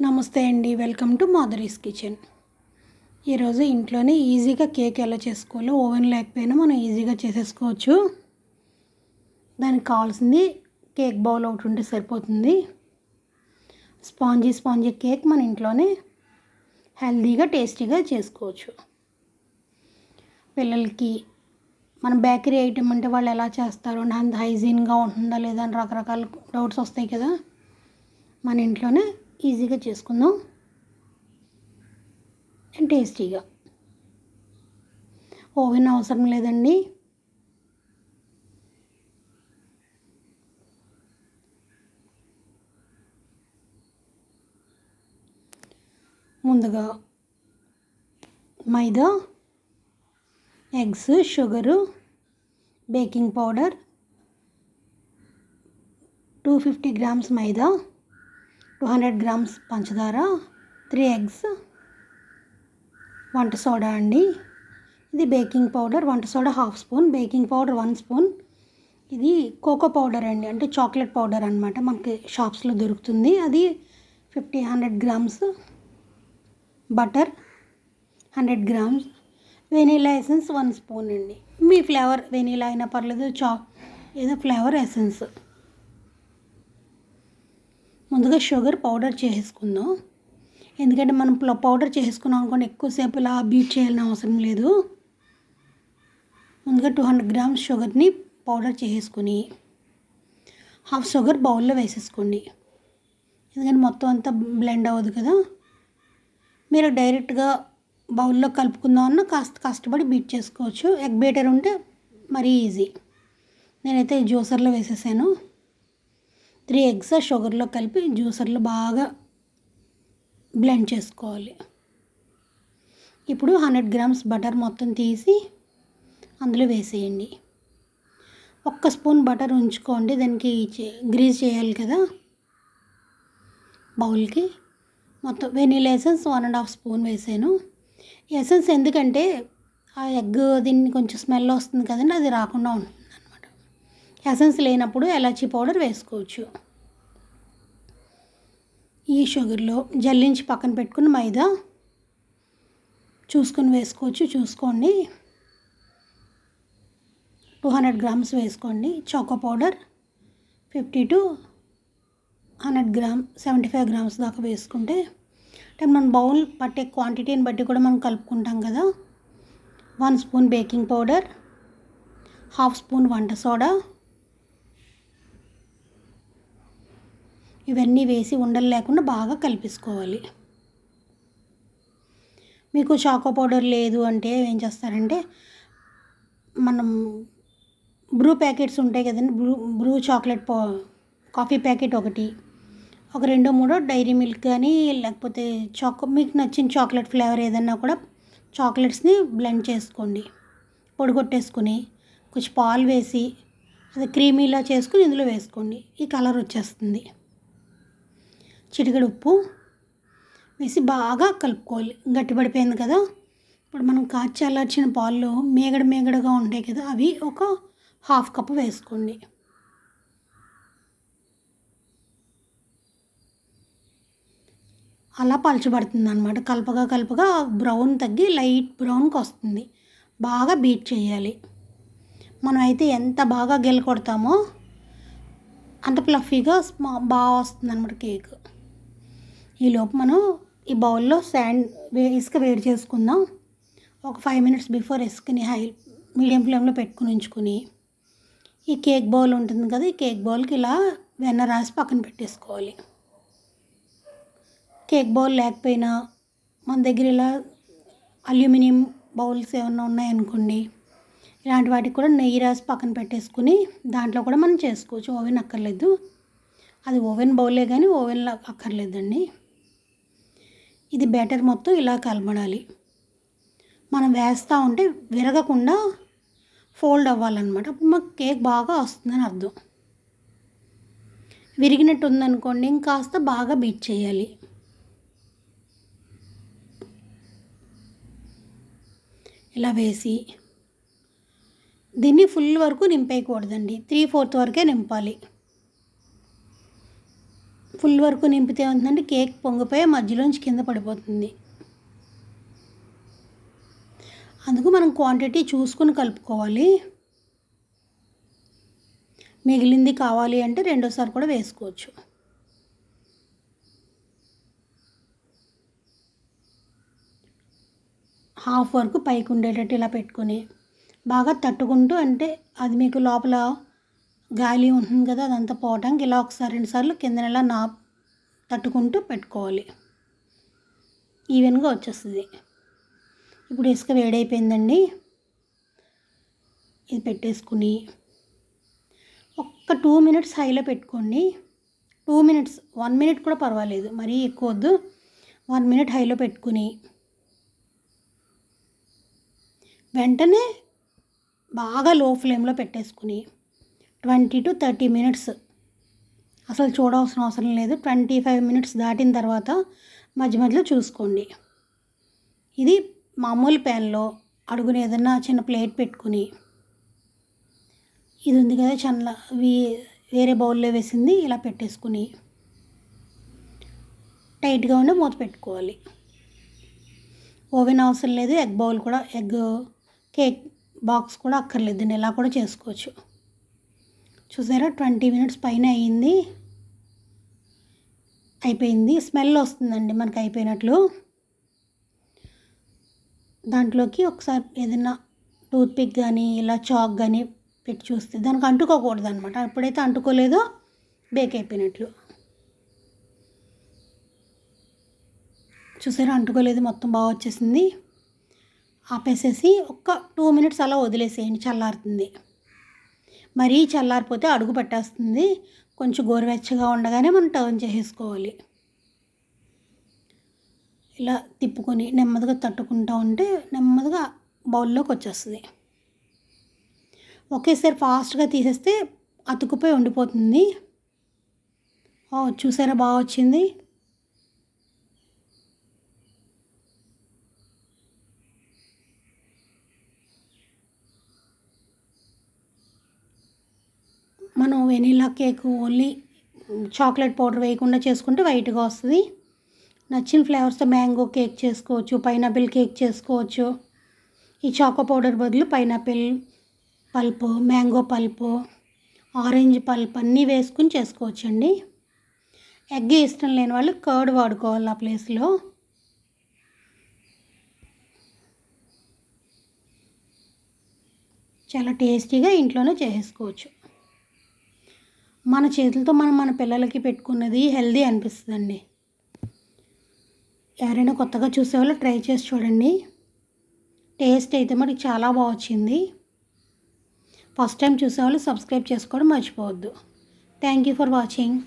నమస్తే అండి welcome to Madhuri's kitchen. ఈరోజు ఇంట్లోనే ఈజీగా కేక్ ఎలా చేసుకోవాలో ఓవెన్ లేకపోయినా మనం ఈజీగా చేసేసుకోవచ్చు. దానికి కావాల్సింది కేక్ బౌల్ ఒకటి ఉంటే సరిపోతుంది. స్పాంజీ స్పాంజీ కేక్ మన ఇంట్లోనే హెల్దీగా టేస్టీగా చేసుకోవచ్చు. పిల్లలకి మన బేకరీ ఐటెం అంటే వాళ్ళు ఎలా చేస్తారు అంత హైజీన్గా ఉంటుందా లేదా అని రకరకాల డౌట్స్ వస్తాయి కదా. మన ఇంట్లోనే ఈజీగా చేసుకుందాం. అండ్ టేస్టీగా. ఓవెన్ అవసరం లేదండి. ముందుగా మైదా eggs sugar baking powder two fifty grams మైదా. టూ హండ్రెడ్ గ్రామ్స్ పంచదార త్రీ ఎగ్స్ వంట సోడా అండి. ఇది బేకింగ్ పౌడర్ వంట soda half spoon baking powder one spoon. ఇది కోకో పౌడర్ అండి అంటే చాక్లెట్ పౌడర్ అనమాట మనకి షాప్స్లో దొరుకుతుంది. అది fifty hundred grams. Butter hundred grams. Vanilla essence one spoon అండి. మీ ఫ్లేవర్ వెనీలా అయినా పర్లేదు చా ఏదో ఫ్లేవర్ ఎసెన్స్. ముందుగా షుగర్ పౌడర్ చేసుకుందాం ఎందుకంటే మనం పౌడర్ చేసుకున్నాం అనుకోండి ఎక్కువసేపు ఇలా బీట్ చేయాలని అవసరం లేదు. ముందుగా టూ హండ్రెడ్ గ్రామ్స్ షుగర్ని పౌడర్ చేసుకుని హాఫ్ షుగర్ బౌల్లో వేసేసుకోండి. ఎందుకంటే మొత్తం అంతా బ్లెండ్ అవ్వదు కదా. మీరు డైరెక్ట్గా బౌల్లో కలుపుకుందామన్నా కాస్త కష్టపడి బీట్ చేసుకోవచ్చు. ఎగ్ బీటర్ ఉంటే మరీ ఈజీ. నేనైతే జ్యూసర్లో వేసేసాను. త్రీ ఎగ్స్ షుగర్లో కలిపి జ్యూసర్లో బాగా బ్లెండ్ చేసుకోవాలి. ఇప్పుడు హండ్రెడ్ గ్రామ్స్ బటర్ మొత్తం తీసి అందులో వేసేయండి. ఒక్క స్పూన్ బటర్ ఉంచుకోండి దానికి గ్రీజ్ చేయాలి కదా. బౌల్కి మొత్తం vanilla essence one and half spoon వేసాను. ఎసెన్స్ ఎందుకంటే ఆ ఎగ్ దీన్ని కొంచెం స్మెల్ వస్తుంది కదండి అది రాకుండా ఉంటుంది అనమాట ఎసెన్స్ లేనప్పుడు ఎలాచీ పౌడర్ వేసుకోవచ్చు. ఈ షుగర్లో జల్లించి పక్కన పెట్టుకుని మైదా చూసుకొని వేసుకోవచ్చు చూసుకోండి. టూ హండ్రెడ్ గ్రామ్స్ వేసుకోండి. Choco powder fifty to hundred gram seventy five grams దాకా వేసుకుంటే అంటే మనం బౌల్ పట్టే క్వాంటిటీని బట్టి కూడా మనం కలుపుకుంటాం కదా. One spoon baking powder half spoon వంట సోడా ఇవన్నీ వేసి ఉండలు లేకుండా బాగా కలిపేసుకోవాలి. మీకు చాకో పౌడర్ లేదు అంటే ఏం చేస్తారంటే మనం బ్రూ ప్యాకెట్స్ ఉంటాయి కదండి బ్రూ బ్రూ చాక్లెట్ పౌ కాఫీ ప్యాకెట్ ఒకటి ఒక రెండు మూడో డైరీ మిల్క్ కానీ లేకపోతే చాకో మీకు నచ్చిన చాక్లెట్ ఫ్లేవర్ ఏదన్నా కూడా చాక్లెట్స్ని బ్లెండ్ చేసుకోండి. పొడిగొట్టేసుకుని కొంచెం పాలు వేసి అది క్రీమీలా చేసుకుని ఇందులో వేసుకోండి. ఈ కలర్ వచ్చేస్తుంది. చిటికెడు ఉప్పు వేసి బాగా కలుపుకోవాలి. గట్టిపడిపోయింది కదా. ఇప్పుడు మనం కాచి చల్లార్చిన పాలు మేగడ మేగడగా ఉంటాయి కదా అవి ఒక హాఫ్ కప్ వేసుకోండి. అలా పలచబడుతుంది అనమాట కలపగా కలపగా బ్రౌన్ తగ్గి లైట్ బ్రౌన్కి వస్తుంది. బాగా బీట్ చేయాలి. మనం అయితే ఎంత బాగా గెల కొడతామో అంత ప్లఫీగా బాగా వస్తుంది అనమాట కేక్. ఈలోపు మనం ఈ బౌల్లో శాండ్ వే ఇసుక వేడి చేసుకుందాం. ఒక ఫైవ్ మినిట్స్ బిఫోర్ ఇసుకని హై మీడియం ఫ్లేమ్లో పెట్టుకుని ఉంచుకుని ఈ కేక్ బౌల్ ఉంటుంది కదా ఈ కేక్ బౌల్కి ఇలా వెన్న రాసి పక్కన పెట్టేసుకోవాలి. కేక్ బౌల్ లేకపోయినా మన దగ్గర ఇలా అల్యూమినియం బౌల్స్ ఏమన్నా ఉన్నాయనుకోండి ఇలాంటి వాటికి కూడా నెయ్యి రాసి పక్కన పెట్టేసుకుని దాంట్లో కూడా మనం చేసుకోవచ్చు. ఓవెన్ అక్కర్లేదు. అది ఓవెన్ బౌలే కానీ ఓవెన్లో అక్కర్లేదండి. ఇది బ్యాటర్ మొత్తం ఇలా కలబడాలి. మనం వేస్తూ ఉంటే విరగకుండా ఫోల్డ్ అవ్వాలన్నమాట. అప్పుడు మాకు కేక్ బాగా వస్తుందని అర్థం. విరిగినట్టు ఉందనుకోండి ఇంకాస్త బాగా బీట్ చేయాలి. ఇలా వేసి దీన్ని ఫుల్ వరకు నింపేయకూడదండి. త్రీ ఫోర్త్ వరకే నింపాలి. ఫుల్ వరకు నింపితే ఏమవుతుందంటే కేక్ పొంగిపోయి మధ్యలోంచి కింద పడిపోతుంది. అందుకు మనం క్వాంటిటీ చూసుకుని కలుపుకోవాలి. మిగిలింది కావాలి అంటే రెండోసారి కూడా వేసుకోవచ్చు. హాఫ్ వరకు పైకి ఉండేటట్టు ఇలా పెట్టుకుని బాగా తట్టుకుంటూ అంటే అది మీకు లోపల గాలి ఉంటుంది కదా అదంతా పోవడానికి ఇలా ఒకసారి రెండుసార్లు కింద ఇలా నా తట్టుకుంటూ పెట్టుకోవాలి. ఈవెన్గా వచ్చేస్తుంది. ఇప్పుడు ఇసుక వేడైపోయిందండి. ఇది పెట్టేసుకుని ఒక్క టూ మినిట్స్ హైలో పెట్టుకోండి. టూ మినిట్స్ వన్ మినిట్ కూడా పర్వాలేదు మరీ ఎక్కువ వద్దు. వన్ మినిట్ హైలో పెట్టుకుని వెంటనే బాగా లో ఫ్లేమ్లో పెట్టేసుకుని ట్వంటీ టు థర్టీ మినిట్స్. అసలు చూడవలసిన అవసరం లేదు. ట్వంటీ ఫైవ్ మినిట్స్ దాటిన తర్వాత మధ్య మధ్యలో చూసుకోండి. ఇది మామూలు ప్యాన్లో అడుగుని ఏదన్నా చిన్న ప్లేట్ పెట్టుకుని. ఇది ఉంది కదా చల్ల వేరే బౌల్లో వేసింది ఇలా పెట్టేసుకుని. టైట్గా ఉండి మూత పెట్టుకోవాలి. ఓవెన్ అవసరం లేదు. ఎగ్ బౌల్ కూడా ఎగ్ కేక్ బాక్స్ కూడా అక్కర్లేదు. దీన్ని ఇలా కూడా చేసుకోవచ్చు. చూసారా? ట్వంటీ మినిట్స్ పైన అయ్యింది అయిపోయింది. స్మెల్ వస్తుందండి మనకి అయిపోయినట్లు. దాంట్లోకి ఒకసారి ఏదైనా టూత్పిక్ కానీ ఇలా చాక్ కానీ పెట్టి చూస్తే దానికి అంటుకోకూడదు అనమాట ఎప్పుడైతే అంటుకోలేదో బేక్ అయిపోయినట్లు. చూసారా? అంటుకోలేదు. మొత్తం బాగా వచ్చేసింది. ఆపేసేసి ఒక్క టూ మినిట్స్ అలా వదిలేసేయండి. చల్లారుతుంది. మరీ చల్లారిపోతే అడుగు పట్టేస్తుంది. కొంచెం గోరువెచ్చగా ఉండగానే మనం టర్న్ చేసేసుకోవాలి. ఇలా తిప్పుకొని నెమ్మదిగా తట్టుకుంటూ ఉంటే నెమ్మదిగా బౌల్లోకి వచ్చేస్తుంది. ఒకేసారి ఫాస్ట్గా తీసేస్తే అతుకుపోయి ఉండిపోతుంది. ఓ చూసారా? బాగా వచ్చింది. మనం vanilla cake only chocolate powder వేయకుండా చేసుకుంటే వైట్గా వస్తుంది. నచ్చిన ఫ్లేవర్స్తో మ్యాంగో కేక్ చేసుకోవచ్చు పైనాపిల్ కేక్ చేసుకోవచ్చు. ఈ చాకో పౌడర్ బదులు pineapple pulp mango pulp orange pulp అన్నీ వేసుకుని చేసుకోవచ్చండి. ఎగ్ ఇష్టం లేని వాళ్ళు కర్డ్ వాడుకోవాలి ఆ ప్లేస్లో. చాలా టేస్టీగా ఇంట్లోనే చేసుకోవచ్చు. మన చేతులతో మనం మన పిల్లలకి పెట్టుకున్నది హెల్దీ అనిపిస్తుందండి. ఎవరైనా కొత్తగా చూసేవాళ్ళు ట్రై చేసి చూడండి. టేస్ట్ అయితే మనకి చాలా బాగా వచ్చింది. ఫస్ట్ టైం చూసేవాళ్ళు సబ్స్క్రైబ్ చేసుకోవడం మర్చిపోవద్దు. Thank you for watching.